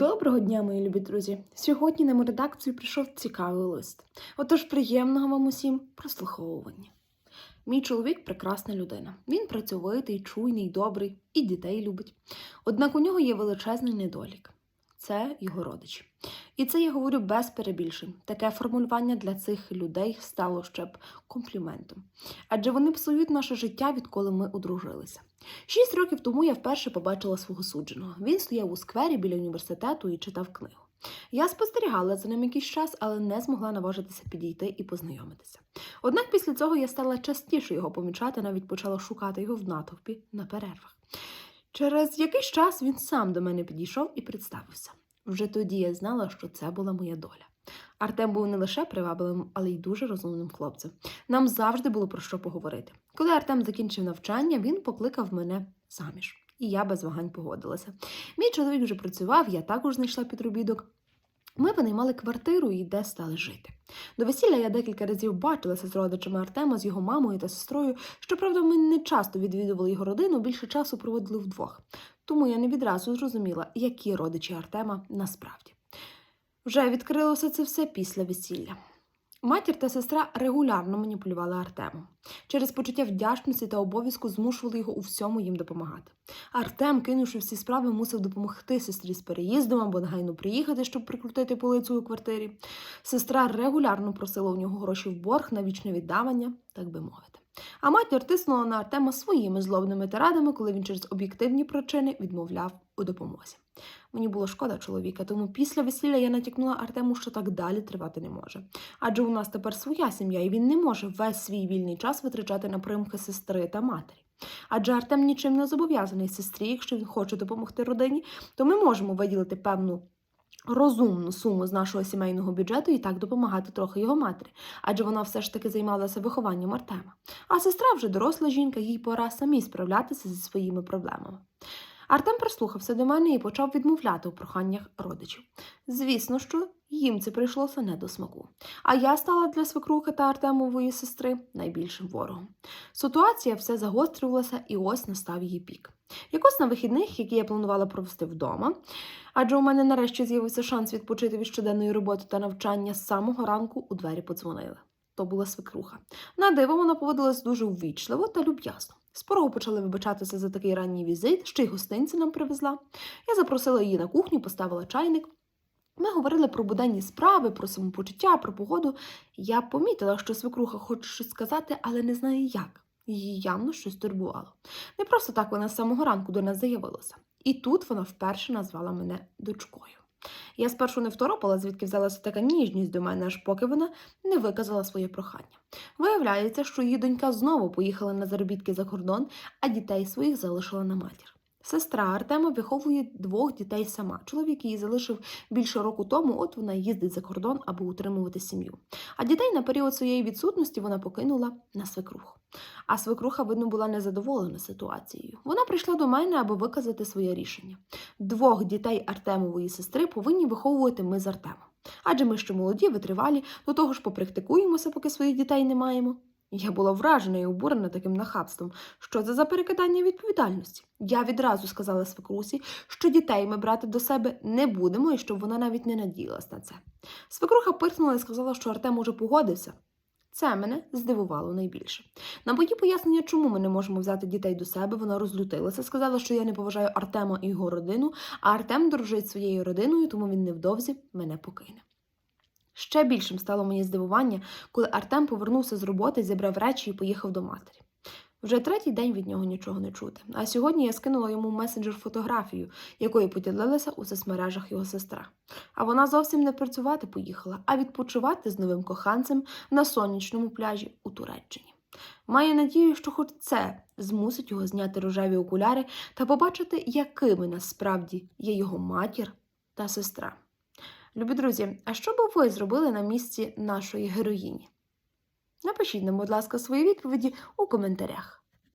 Доброго дня, мої любі друзі! Сьогодні на мою редакцію прийшов цікавий лист. Отож, приємного вам усім прослуховування. Мій чоловік прекрасна людина. Він працьовитий, чуйний, добрий і дітей любить. Однак у нього є величезний недолік це його родичі. І це я говорю без перебільшень. Таке формулювання для цих людей стало ще б компліментом. Адже вони псують наше життя, відколи ми одружилися. Шість років тому я вперше побачила свого судженого. Він стояв у сквері біля університету і читав книгу. Я спостерігала за ним якийсь час, але не змогла наважитися підійти і познайомитися. Однак після цього я стала частіше його помічати, навіть почала шукати його в натовпі на перервах. Через якийсь час він сам до мене підійшов і представився. Вже тоді я знала, що це була моя доля. Артем був не лише привабливим, але й дуже розумним хлопцем. Нам завжди було про що поговорити. Коли Артем закінчив навчання, він покликав мене заміж, і я без вагань погодилася. Мій чоловік вже працював, я також знайшла підробіток. Ми винаймали квартиру і де стали жити. До весілля я декілька разів бачилася з родичами Артема, з його мамою та сестрою. Щоправда, ми не часто відвідували його родину, більше часу проводили вдвох. Тому я не відразу зрозуміла, які родичі Артема насправді. Вже відкрилося це все після весілля. Матір та сестра регулярно маніпулювали Артемом. Через почуття вдячності та обов'язку змушували його у всьому їм допомагати. Артем, кинувши всі справи, мусив допомогти сестрі з переїздом або негайно приїхати, щоб прикрутити полицю у квартирі. Сестра регулярно просила у нього гроші в борг на вічне віддавання, так би мовити. А матір тиснула на Артема своїми злобними тирадами, коли він через об'єктивні причини відмовляв у допомозі. Мені було шкода чоловіка, тому після весілля я натякнула Артему, що так далі тривати не може. Адже у нас тепер своя сім'я, і він не може весь свій вільний час витрачати на примхи сестри та матері. Адже Артем нічим не зобов'язаний сестрі, якщо він хоче допомогти родині, то ми можемо виділити певну розумну суму з нашого сімейного бюджету і так допомагати трохи його матері, адже вона все ж таки займалася вихованням Артема. А сестра вже доросла жінка, їй пора самій справлятися зі своїми проблемами. Артем прислухався до мене і почав відмовляти у проханнях родичів. Звісно, що їм це прийшлося не до смаку. А я стала для свекрухи та Артемової сестри найбільшим ворогом. Ситуація все загострювалася, і ось настав її пік. Якось на вихідних, які я планувала провести вдома, адже у мене нарешті з'явився шанс відпочити від щоденної роботи та навчання з самого ранку у двері подзвонили. То була свекруха. На диво вона поводилась дуже ввічливо та люб'язно. Спорого почали вибачатися за такий ранній візит, ще й гостинці нам привезла. Я запросила її на кухню, поставила чайник. Ми говорили про буденні справи, про самопочуття, про погоду. Я помітила, що свекруха хоче щось сказати, але не знає як. Її явно щось турбувало. Не просто так вона з самого ранку до нас заявилася. І тут вона вперше назвала мене дочкою. Я спершу не второпала, звідки взялася така ніжність до мене, аж поки вона не виказала своє прохання. Виявляється, що її донька знову поїхала на заробітки за кордон, а дітей своїх залишила на матір. Сестра Артема виховує двох дітей сама. Чоловік її залишив більше року тому, от вона їздить за кордон, аби утримувати сім'ю. А дітей на період своєї відсутності вона покинула на свекруху. А свекруха, видно, була незадоволена ситуацією. Вона прийшла до мене, аби виказати своє рішення. Двох дітей Артемової сестри повинні виховувати ми з Артемом. Адже ми ще молоді, витривалі, до того ж попрактикуємося, поки своїх дітей не маємо. Я була вражена і обурена таким нахабством. Що це за перекидання відповідальності? Я відразу сказала свекрусі, що дітей ми брати до себе не будемо і щоб вона навіть не надіялась на це. Свекруха пирхнула і сказала, що Артем уже погодився. Це мене здивувало найбільше. На мої пояснення, чому ми не можемо взяти дітей до себе, вона розлютилася, сказала, що я не поважаю Артема і його родину, а Артем дружить своєю родиною, тому він невдовзі мене покине. Ще більшим стало мені здивування, коли Артем повернувся з роботи, зібрав речі і поїхав до матері. Вже третій день від нього нічого не чути. А сьогодні я скинула йому месенджер фотографію, якою поділилася у соцмережах його сестра. А вона зовсім не працювати поїхала, а відпочивати з новим коханцем на сонячному пляжі у Туреччині. Маю надію, що хоч це змусить його зняти рожеві окуляри та побачити, якими насправді є його матір та сестра. Любі друзі, а що би ви зробили на місці нашої героїні? Напишіть нам, будь ласка, свої відповіді у коментарях.